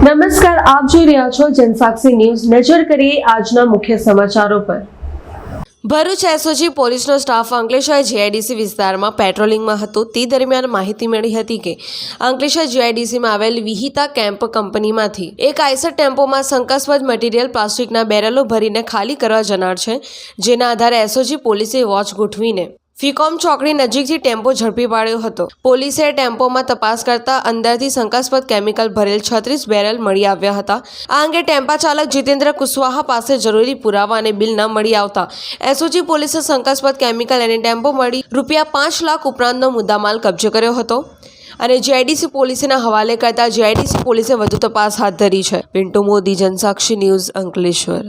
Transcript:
નમસ્કાર, આપ જોઈ રહ્યા છો જનસાક્ષી ન્યૂઝ. નજર કરીએ આજના મુખ્ય સમાચારો પર. ભરૂચ એસઓજી પોલીસનો સ્ટાફ અંકલેશ્વર જીઆઈડીસી વિસ્તારમાં પેટ્રોલિંગમાં હતો. તે દરમિયાન માહિતી મળી હતી કે અંકલેશ્વર જીઆઈડીસીમાં આવેલ વિહિતા કેમ્પ કંપનીમાંથી એક આઈસર ટેમ્પોમાં શંકાસ્પદ મટીરીયલ પ્લાસ્ટિકના બેરલો ભરીને ખાલી કરવા જનાર છે. જેના આધારે એસઓજી પોલીસે વોચ ગોઠવીને ફીકોમ ચોકડી નજીકથી ટેમ્પો ઝડપી પાડ્યો હતો. પોલીસે ટેમ્પોમાં તપાસ કરતા અંદરથી શંકાસ્પદ કેમિકલ ભરેલ છત્રીસ બેરલ મળી આવ્યા હતા. આ અંગે ટેમ્પા ચાલક જીતેન્દ્ર કુશવાહા પાસે જરૂરી પુરાવા અને બિલ ન મળી આવતા એસઓજી પોલીસે શંકાસ્પદ કેમિકલ અને ટેમ્પો મળી રૂપિયા પાંચ લાખ ઉપરાંતનો મુદ્દામાલ કબજે કર્યો હતો. અને જીઆઈડીસી પોલીસના હવાલે કરતા જીઆઈડીસી પોલીસે વધુ તપાસ હાથ ધરી છે. પિન્ટુ મોદી, જનસાક્ષી ન્યૂઝ અંકલેશ્વર.